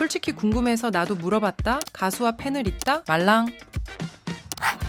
솔직히 궁금해서 나도 물어봤다. 가수와 팬을 잇다. 말랑.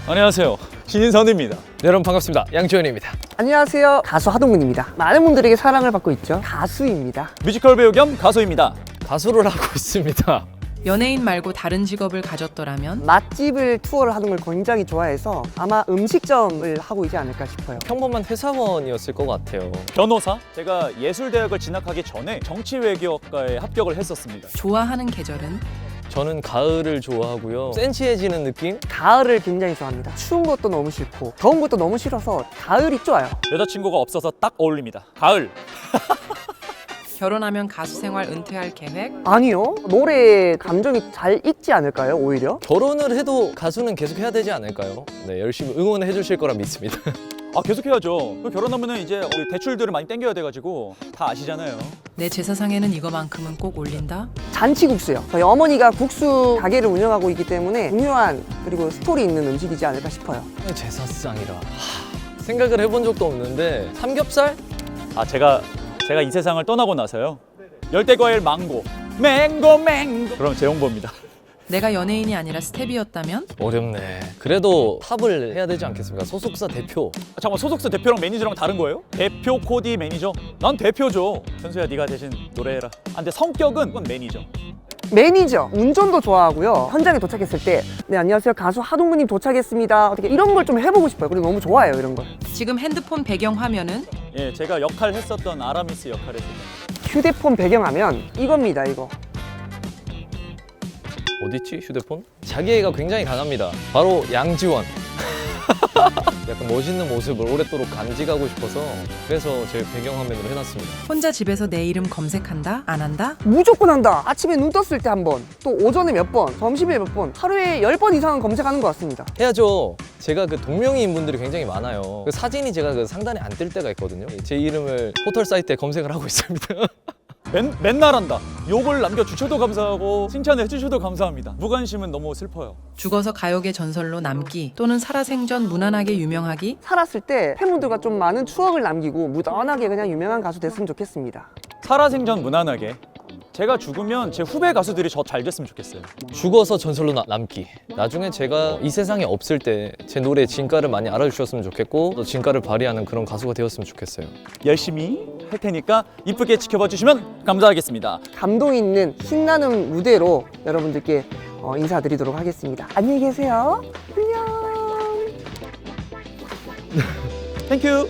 안녕하세요. 신인선입니다. 네, 여러분 반갑습니다. 양지원입니다. 안녕하세요. 가수 하동근입니다. 많은 분들에게 사랑을 받고 있죠. 가수입니다. 뮤지컬 배우 겸 가수입니다. 가수를 하고 있습니다. 연예인 말고 다른 직업을 가졌더라면 맛집을 투어를 하는 걸 굉장히 좋아해서 아마 음식점을 하고 있지 않을까 싶어요. 평범한 회사원이었을 것 같아요. 변호사. 제가 예술대학을 진학하기 전에 정치외교학과에 합격을 했었습니다. 좋아하는 계절은 저는 가을을 좋아하고요. 센치해지는 느낌? 가을을 굉장히 좋아합니다. 추운 것도 너무 싫고 더운 것도 너무 싫어서 가을이 좋아요. 여자친구가 없어서 딱 어울립니다. 가을. 결혼하면 가수 생활 은퇴할 계획. 아니요. 노래에 감정이 잘 익지 않을까요? 오히려? 결혼을 해도 가수는 계속 해야 되지 않을까요? 네, 열심히 응원해 주실 거라 믿습니다. 아 계속 해야죠. 그 결혼하면은 이제 그 대출들을 많이 땡겨야 돼가지고 다 아시잖아요. 내 제사상에는 이거만큼은 꼭 올린다. 잔치국수요. 저희 어머니가 국수 가게를 운영하고 있기 때문에 중요한 그리고 스토리 있는 음식이지 않을까 싶어요. 제사상이라 하, 생각을 해본 적도 없는데 삼겹살? 아 제가 제가 이 세상을 떠나고 나서요. 열대 과일 망고. 맹고 맹고. 그럼 재홍보입니다. 내가 연예인이 아니라 스텝이었다면 어렵네. 그래도 탑을 해야 되지 않겠습니까? 소속사 대표. 아, 잠깐만 소속사 대표랑 매니저랑 다른 거예요? 대표 코디 매니저? 난 대표죠. 현수야 네가 대신 노래해라. 아, 근데 성격은 그건 매니저. 매니저, 운전도 좋아하고요. 현장에 도착했을 때, 네, 안녕하세요. 가수 하동근님 도착했습니다. 어떻게 이런 걸 좀 해보고 싶어요. 그리고 너무 좋아해요, 이런 걸. 지금 핸드폰 배경 화면은 예, 제가 역할 했었던 아라미스 역할 했었던. 휴대폰 배경화면 이겁니다, 이거. 어디지 휴대폰? 자기애가 굉장히 강합니다. 바로 양지원. 약간 멋있는 모습을 오랫도록 간직하고 싶어서 그래서 제 배경화면으로 해놨습니다. 혼자 집에서 내 이름 검색한다? 안 한다? 무조건 한다. 아침에 눈 떴을 때 한 번, 또 오전에 몇 번, 점심에 몇 번, 하루에 열번 이상은 검색하는 것 같습니다. 해야죠. 제가 그 동명이인 분들이 굉장히 많아요. 그 사진이 제가 그 상단에 안 뜰 때가 있거든요. 제 이름을 포털 사이트에 검색을 하고 있습니다. 맨, 맨날 한다. 욕을 남겨주셔도 감사하고 칭찬을 해주셔도 감사합니다. 무관심은 너무 슬퍼요. 죽어서 가요계 전설로 남기 또는 살아생전 무난하게 유명하기 살았을 때 팬분들과 좀 많은 추억을 남기고 무던하게 그냥 유명한 가수 됐으면 좋겠습니다. 살아생전 무난하게. 제가 죽으면 제 후배 가수들이 저 잘 됐으면 좋겠어요. 죽어서 전설로 나- 남기. 나중에 제가 이 세상에 없을 때 제 노래 진가를 많이 알아주셨으면 좋겠고 또 진가를 발휘하는 그런 가수가 되었으면 좋겠어요. 열심히 할 테니까 이쁘게 지켜봐 주시면 감사하겠습니다. 감동 있는 신나는 무대로 여러분들께 어, 인사드리도록 하겠습니다. 안녕히 계세요. 안녕. 땡큐.